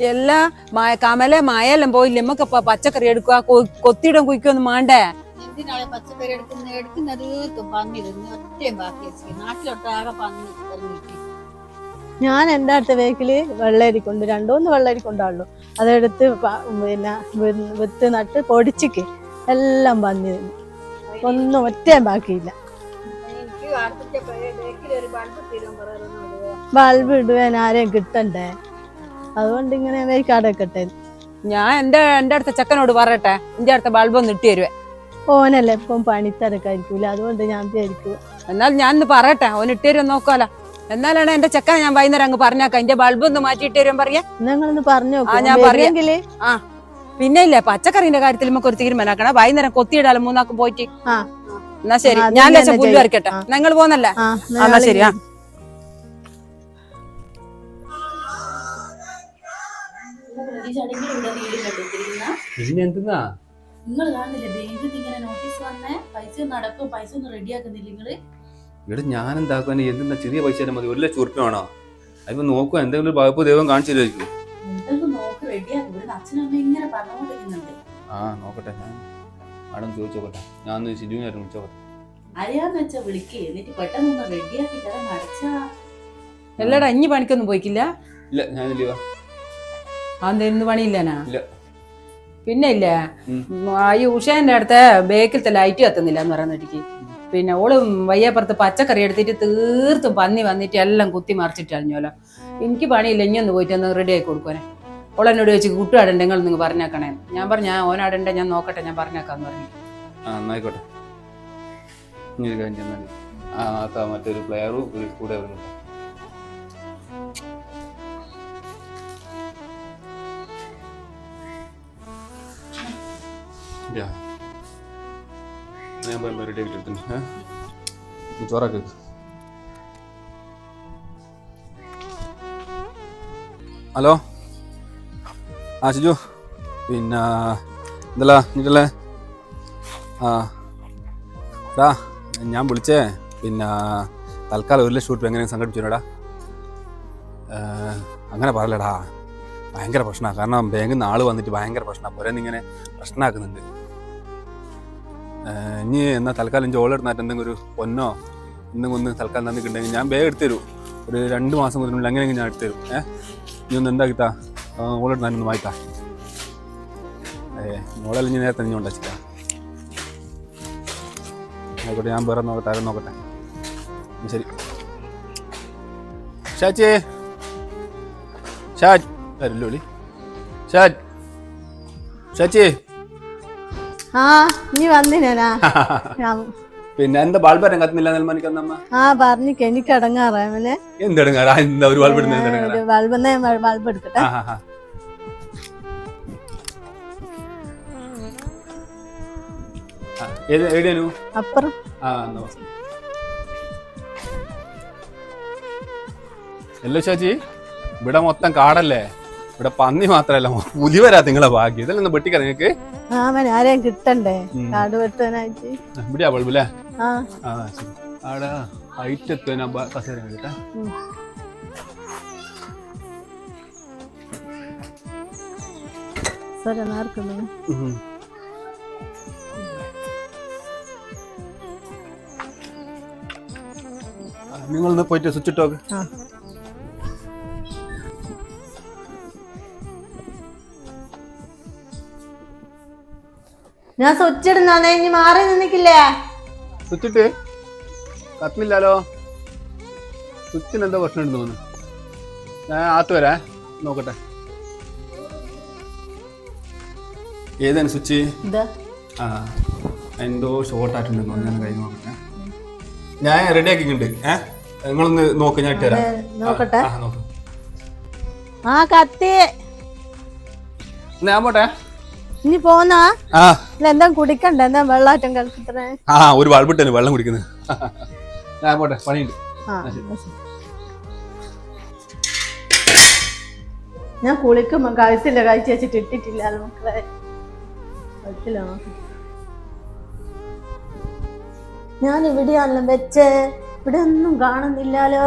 എല്ലാ മായ കമല മായെല്ലാം പോയില്ലേ? നമുക്ക് ഇപ്പൊ പച്ചക്കറി എടുക്കുക കൊത്തിയിടം കുയിക്കൊന്നും വേണ്ടേ എന്തിനാളെ പച്ചക്കറി എടുക്കുന്നത്? എടുക്കുന്നത് പന്നി തിന്ന് ഒറ്റയും ബാക്കി നാട്ടിലൊട്ടാകെ പന്നി ഇറങ്ങിയിട്ട് ഞാൻ എന്റെ അടുത്ത വേക്കിൽ വെള്ളരി കൊണ്ട് വെള്ളരിക്കുണ്ടാവുള്ളൂ വെള്ളരി കൊണ്ടാണല്ലോ അതെടുത്ത് പിന്നെ വിത്ത് നട്ട് പൊടിച്ചിക്ക്. എല്ലാം പന്നി തിന്നു. ഒന്നും ഒറ്റയും ബാക്കിയില്ല. ബൾബ് ഇടുവാൻ ആരെയും കിട്ടണ്ടേ? അതുകൊണ്ട് ഇങ്ങനെ വേക്കാടൊക്കെ ഞാൻ എന്റെ എന്റെ അടുത്ത ചെക്കനോട് പറയട്ടെ എന്റെ അടുത്ത ബൾബ് ഒന്ന് ഇട്ടി തരുവേ. ഓനല്ലേ ഇപ്പം പണിത്തിരക്കായിരിക്കൂല അതുകൊണ്ട് ഞാൻ വിചാരിക്കും എന്നാൽ ഞാൻ ഇന്ന് പറയട്ടെ ഓൻ ഇട്ട് തരുമോ നോക്കാലോ എന്നാലാണ് എന്റെ ചെക്കനെ ഞാൻ വൈകുന്നേരം അങ്ങ് പറഞ്ഞേക്കാം. എന്റെ ബൾബ് ഒന്ന് മാറ്റി ഇട്ട് തരും പറയാ നിങ്ങളൊന്ന് പറഞ്ഞു ആ, ഞാൻ ആ പിന്നെ ഇല്ലേ പച്ചക്കറിന്റെ കാര്യത്തിൽ നമുക്ക് ഒരു തീരുമാനാക്കണം വൈകുന്നേരം കൊത്തിയിടാലും മൂന്നാക്കും പോയിട്ട്. എന്നാ ശരി ഞാൻ പുല്ലു വരയ്ക്കട്ടെ നിങ്ങൾ പോന്നല്ലേ? എന്നാ ശരി ആ. പിന്നെ എന്തെന്നാ? നിങ്ങൾ കാണുന്നില്ല? ബാങ്കിൽ ഇങ്ങനെ നോട്ടീസ് വന്നേ പൈസ നടക്കും പൈസ ഒന്നും റെഡിയാക്കുന്നില്ല നിങ്ങൾ? ഇവിടെ ഞാൻ എന്താക്കാൻ എന്തെന്നാ? ചെറിയ പൈസ തരാൻ മതി. ഒരു ലക്ഷം ഉറുപ്പ്യ വേണോ? അതിപ്പോ നോക്കുക എന്തെങ്കിലും ഒരു ഭാഗപ്പ് ദൈവം കാണിച്ചു നോക്ക് റെഡിയാക്കും ഇവിടെ അച്ഛനും ഇങ്ങനെ പറഞ്ഞുകൊണ്ടിരിക്കുന്നുണ്ട്. ആ നോക്കട്ടെ. ഞാൻ ആടം ചോദിച്ചോക്കട്ടെ. ഞാൻ ഒന്ന് ശിജുവിനായിട്ട് വിളിച്ചോക്കട്ടെ. അറിയാന്ന് വെച്ചാ വിളിക്കേ. എന്നിട്ട് പെട്ടെന്ന് റെഡിയാക്കി തരാൻ ഇനി പണിക്കൊന്നും പോയിക്കില്ല? ഇല്ല ഞാൻ ലീവാ അതെന്താ പണിയില്ലനാ ഇല്ല. പിന്നെ ഇല്ലേ ആ ഈ ഉഷേന്റെ അടുത്ത് ബേക്കിലത്തെ ലൈറ്റ് കത്തുന്നില്ല എന്ന് പറയുന്നിടയ്ക്ക് പിന്നെ ഓൾ വയ്യപ്പുറത്ത് പച്ചക്കറി എടുത്തിട്ട് തീർത്തും പന്നി വന്നിട്ട് എല്ലാം കുത്തി മറിച്ചിട്ട് അറിഞ്ഞോലോ എനിക്ക് പണിയില്ല ഇനി ഒന്ന് പോയിട്ട് ഒന്ന് റെഡി ആക്കി കൊടുക്കുവാനെ. ഓളെന്നോട് ചോദിച്ചു കുട്ടുകാടണ്ട നിങ്ങൾ നിങ്ങൾ പറഞ്ഞേക്കണേ. ഞാൻ പറഞ്ഞു ഞാൻ ഓനാടണ്ട ഞാൻ നോക്കട്ടെ ഞാൻ പറഞ്ഞേക്കാന്ന് പറഞ്ഞു. ആയിക്കോട്ടെ മറ്റൊരു പ്ലെയറും കൂടെ ഞാൻ പോയി റെഡി ചോറാക്ക് ഹലോ ആ ഷിജു പിന്നെ എന്തല്ല എന്നിട്ടല്ലേ ആ ഡാ ഞാൻ വിളിച്ചേ. പിന്നെ തൽക്കാലം ഒരു ലക്ഷം രൂപ എങ്ങനെ സംഘടിപ്പിച്ചുടാ അങ്ങനെ പറയലടാ. ഭയങ്കര പ്രശ്നമാണ് കാരണം ബാങ്കിൽ നിന്ന് ആൾ വന്നിട്ട് ഭയങ്കര പ്രശ്നമാണ് പുരന്ന് ഇങ്ങനെ പ്രശ്നമാക്കുന്നുണ്ട് ഇനി എന്നാൽ തൽക്കാലം എനിക്ക് ഓളെടുത്തിട്ട് എന്തെങ്കിലും ഒരു പൊന്നോ എന്തെങ്കിലും ഒന്ന് തൽക്കാലം തന്നിട്ടുണ്ടെങ്കിൽ ഞാൻ വേഗം എടുത്തു തരും. ഒരു രണ്ട് മാസം മുതലുള്ള അങ്ങനെയെങ്കിൽ ഞാൻ എടുത്തു തരും. ഏഹ് നീ ഒന്ന് എന്താക്കിത്താ ഓളെടുത്ത് ഞാനൊന്ന് വായിത്താ ഏ ഇനി നേരത്തെ ഇഞ്ഞോണ്ട് ഉണ്ടാച്ചിട്ടാ ആയിക്കോട്ടെ ഞാൻ വേറെ നോക്കട്ടെ ആരും നോക്കട്ടെ. ശരി. ഷാച്ചി ഷാജ്. വരില്ലോ ഷാജ്. ഷാച്ചി ആ നീ വന്നിനാ പിന്നെ എന്താ ബൾബ് കത്തുന്നില്ല നെൽമണിക്കന്നമ്മ ആ പറഞ്ഞിക്ക എനിക്ക് അടങ്ങാറാമനെ എന്തെടുങ്ങാറാ? എന്താ ഒരു ബാൾബ് എന്തെടുങ്ങാറാ? ബൾബ് ബൾബ് എടുക്കട്ടെ. അപ്പുറം. ആ. എല്ലോ ശാച്ചി ഇവിടെ മൊത്തം കാടല്ലേ? ഇവിടെ പന്നി മാത്രല്ല പുലി വരാ നിങ്ങളെ ഭാഗ്യം. ഇതല്ലേ വെട്ടിക്ക നിങ്ങക്ക്. ആരെയും കിട്ടണ്ടേ? കാട് വെട്ടാനായിട്ട് ഇവിടെയാ ബൾബ് അല്ലേ ആ. ആ ശരി. ആടാ ഹൈറ്റ് എത്തുവാൻ കസേര കേട്ടാ നിങ്ങൾ പോയിട്ട് സ്വിച്ച് ഇട്ടോക്ക് ഞാൻ സ്വിച്ച് ഇനി മാറി നിന്നിക്കില്ലേ? സ്വിച്ചിട്ട്? കത്തുന്നില്ലല്ലോ സ്വിച്ചിന് എന്താ പ്രശ്നം ഉണ്ടെന്ന് തോന്നുന്നു. ഞാൻ ആത്ത് വരാ നോക്കട്ടെ. ഏതാണ് സ്വിച്ച്? ആ എന്തോ ഷോർട്ട് ആയിട്ടുണ്ടെന്ന് തോന്നുന്നു. ഞാൻ കൈ നോക്കട്ടെ. ഞാൻ റെഡി ആക്കിയിട്ടുണ്ട്. ഏഹ് നിങ്ങളൊന്ന് നോക്ക് ഞാൻ ഇട്ടുതരാം നോക്കട്ടെ. ആ, കത്തി. ഞാൻ പോട്ടെ. ഇനി പോന്നാ? ആ. എന്താ കുടിക്കണ്ട? എന്താ വെള്ളാറ്റം കളിക്കത്രേ ആ ഒരു ബൾബിട്ടു വെള്ളം കുടിക്കുന്നത് ഞാൻ പോട്ടെ പണിയുണ്ട്. ഞാൻ കുളിക്കുമ്പോ കഴിച്ചില്ല കഴിച്ച് വെച്ചിട്ട് ഇട്ടിട്ടില്ല മക്കളെ. കഴിച്ചില്ല ഞാൻ ഇവിടെയാണല്ലോ വെച്ചേ. ഇവിടെ ഒന്നും കാണുന്നില്ലല്ലോ.